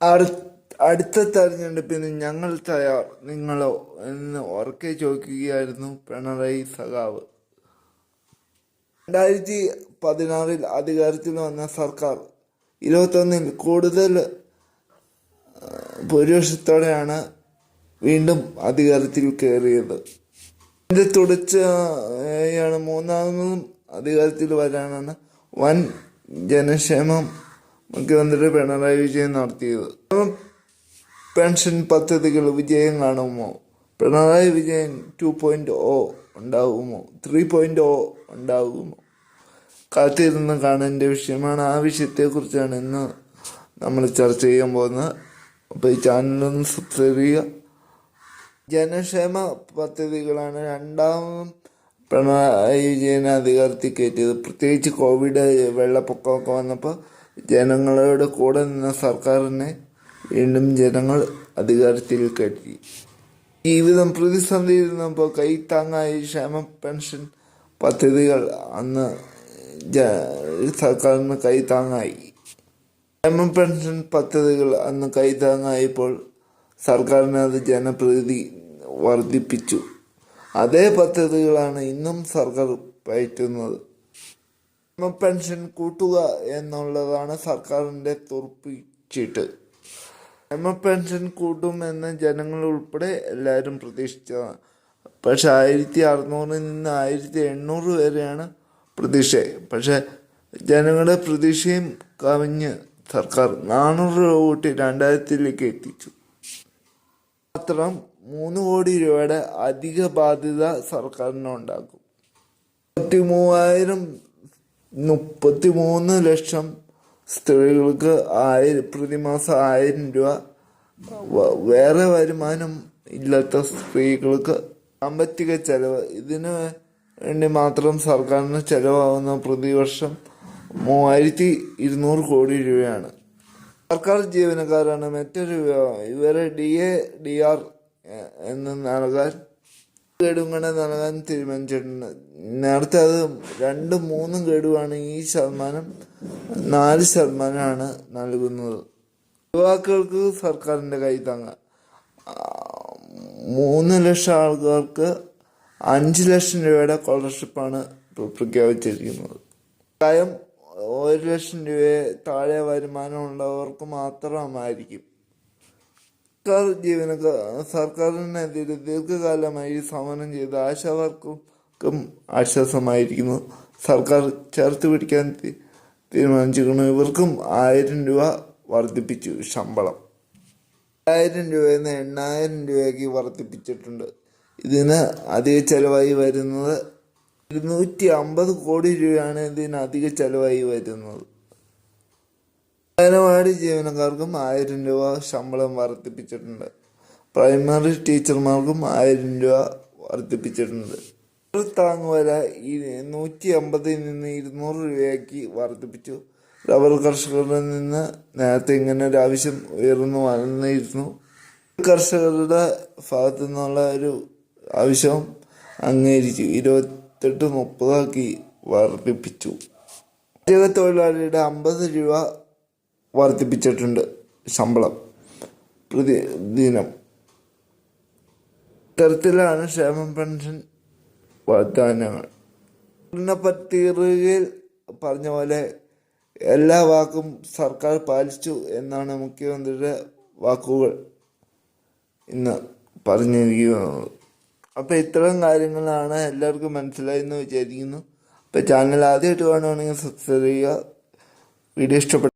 അടു- അടുത്ത തെരഞ്ഞെടുപ്പിന് ഞങ്ങൾ തയ്യാർ. നിങ്ങളോ എന്ന് ഉറക്കെ ചോദിക്കുകയായിരുന്നു പിണറായി സഖാവ്. രണ്ടായിരത്തി പതിനാറിൽ അധികാരത്തിൽ വന്ന സർക്കാർ ഇരുപത്തൊന്നിൽ കൂടുതൽ ഭൂരിപക്ഷത്തോടെയാണ് വീണ്ടും അധികാരത്തിൽ കയറിയത് എന്റെ തുടർച്ചയാണ് മൂന്നാമതും അധികാരത്തിൽ വരാനാണ് വൻ ജനക്ഷേമം മുഖ്യമന്ത്രി പിണറായി വിജയൻ നടത്തിയത്. പെൻഷൻ പദ്ധതികൾ വിജയം കാണുമോ Pinarayi Vijayan two point O ഉണ്ടാകുമോ ത്രീ പോയിന്റ് ഒ ഉണ്ടാകുമോ കാത്തിരുന്ന് കാണേണ്ട വിഷയമാണ്. ആ വിഷയത്തെക്കുറിച്ചാണ് ഇന്ന് നമ്മൾ ചർച്ച ചെയ്യാൻ പോകുന്നത്. അപ്പോൾ ഈ ചാനലൊന്ന് സബ്സ്ക്രൈബ് ചെയ്യുക. ജനക്ഷേമ പദ്ധതികളാണ് രണ്ടാമതും പിണറായി വിജയനെ അധികാരത്തിൽ കയറ്റിയത്. പ്രത്യേകിച്ച് കോവിഡ് വെള്ളപ്പൊക്കമൊക്കെ വന്നപ്പോൾ ജനങ്ങളോട് കൂടെ നിന്ന സർക്കാരിനെ വീണ്ടും ജനങ്ങൾ അധികാരത്തിൽ കയറ്റി ജീവിതം പ്രതിസന്ധിയിൽ കൈ കൈത്താങ്ങായി ക്ഷേമ പെൻഷൻ പദ്ധതികൾ അന്ന് സർക്കാരിന് കൈത്താങ്ങായി ക്ഷേമ പെൻഷൻ പദ്ധതികൾ അന്ന് കൈത്താങ്ങായപ്പോൾ സർക്കാരിന് അത് ജനപ്രീതി വർദ്ധിപ്പിച്ചു. അതേ പദ്ധതികളാണ് ഇന്നും സർക്കാർ പയറ്റുന്നത്. പെൻഷൻ കൂട്ടുക എന്നുള്ളതാണ് സർക്കാരിന്റെ തുറപ്പിച്ചിട്ട്. ക്ഷേമ പെൻഷൻ കൂട്ടുമെന്ന് ജനങ്ങൾ ഉൾപ്പെടെ എല്ലാവരും പ്രതീക്ഷിച്ചതാണ് പക്ഷെ ആയിരത്തി അറുന്നൂറിൽ നിന്ന് ആയിരത്തി എണ്ണൂറ് വരെയാണ് പ്രതീക്ഷ. പക്ഷെ ജനങ്ങളുടെ പ്രതീക്ഷയും കവിഞ്ഞ് സർക്കാർ നാനൂറ് രൂപ കൂട്ടി രണ്ടായിരത്തിലേക്ക് എത്തിച്ചു. മാത്രം മൂന്ന് കോടി രൂപയുടെ അധിക ബാധ്യത സർക്കാരിനുണ്ടാക്കും മുപ്പത്തി മൂവായിരം മുപ്പത്തി മൂന്ന് ലക്ഷം സ്ത്രീകൾക്ക് ആയിരം പ്രതിമാസം ആയിരം രൂപ. വേറെ വരുമാനം ഇല്ലാത്ത സ്ത്രീകൾക്ക് സാമ്പത്തിക ചെലവ്. ഇതിന് വേണ്ടി മാത്രം സർക്കാരിന് ചെലവാകുന്ന പ്രതിവർഷം മൂവായിരത്തി ഇരുന്നൂറ് കോടി രൂപയാണ്. സർക്കാർ ജീവനക്കാരാണ് മറ്റൊരു ഇവരെ ഡി എ ഡി ആർ എന്ന് നൽകാൻ ഗഡുങ്ങനെ നൽകാൻ തീരുമാനിച്ചിട്ടുണ്ട് നേരത്തെ അത് രണ്ടും മൂന്നും ഗഡുവാണ് ഈ ശതമാനം നാല് ശതമാനമാണ് നൽകുന്നത്. യുവാക്കൾക്ക് സർക്കാരിന്റെ കൈ താങ്ങാം. മൂന്ന് ലക്ഷം ആൾക്കാർക്ക് അഞ്ച് ലക്ഷം രൂപയുടെ സ്കോളർഷിപ്പാണ് പ്രഖ്യാപിച്ചിരിക്കുന്നത്. പ്രായം ഒരു ലക്ഷം രൂപയെ താഴെ വരുമാനമുള്ളവർക്ക് മാത്രമായിരിക്കും. സർക്കാർ ജീവനക്കാർ സർക്കാരിനെതിരെ ദീർഘകാലമായി സമരം ചെയ്ത ആശാവർക്കും ആശ്വാസമായിരിക്കുന്നു. സർക്കാർ ചേർത്ത് പിടിക്കാൻ തീരുമാനിച്ചിരിക്കുന്നു. ഇവർക്കും ആയിരം രൂപ വർദ്ധിപ്പിച്ചു ശമ്പളം. ആയിരം രൂപയിൽ നിന്ന് എണ്ണായിരം രൂപയ്ക്ക് വർദ്ധിപ്പിച്ചിട്ടുണ്ട്. ഇതിന് അധിക ചെലവായി വരുന്നത് ഇരുന്നൂറ്റി അമ്പത് കോടി രൂപയാണ് ഇതിന് അധിക ചെലവായി വരുന്നത്. അംഗനവാടി ജീവനക്കാർക്കും ആയിരം രൂപ ശമ്പളം വർദ്ധിപ്പിച്ചിട്ടുണ്ട്. പ്രൈമറി ടീച്ചർമാർക്കും ആയിരം രൂപ വർദ്ധിപ്പിച്ചിട്ടുണ്ട്. ഈ നൂറ്റി അമ്പതിൽ നിന്ന് ഇരുന്നൂറ് രൂപയാക്കി വർദ്ധിപ്പിച്ചു. റബ്ബർ കർഷകരിൽ നിന്ന് നേരത്തെ ഇങ്ങനെ ഒരു ആവശ്യം ഉയർന്നു വന്നിരുന്നു. കർഷകരുടെ ഭാഗത്തു നിന്നുള്ള ഒരു ആവശ്യം അംഗീകരിച്ചു. ഇരുപത്തെട്ട് മുപ്പതാക്കി വർദ്ധിപ്പിച്ചു. തൊഴിലാളിയുടെ അമ്പത് രൂപ വർദ്ധിപ്പിച്ചിട്ടുണ്ട് ശമ്പളം. പ്രതിദിനം ഇത്തരത്തിലാണ് ക്ഷേമ പെൻഷൻ വാഗ്ദാനങ്ങൾ. ഭരണ പറഞ്ഞ പോലെ എല്ലാ വാക്കും സർക്കാർ പാലിച്ചു എന്നാണ് മുഖ്യമന്ത്രിയുടെ വാക്കുകൾ. ഇന്ന് പറഞ്ഞിരിക്കുന്നത്. അപ്പോൾ ഇത്തരം കാര്യങ്ങളാണ് എല്ലാവർക്കും മനസ്സിലായി എന്ന് വിചാരിക്കുന്നു. അപ്പോൾ ചാനൽ ആദ്യമായിട്ട് കാണുകയാണെങ്കിൽ സബ്സ്ക്രൈബ് ചെയ്യുക. വീഡിയോ ഇഷ്ടപ്പെട്ടു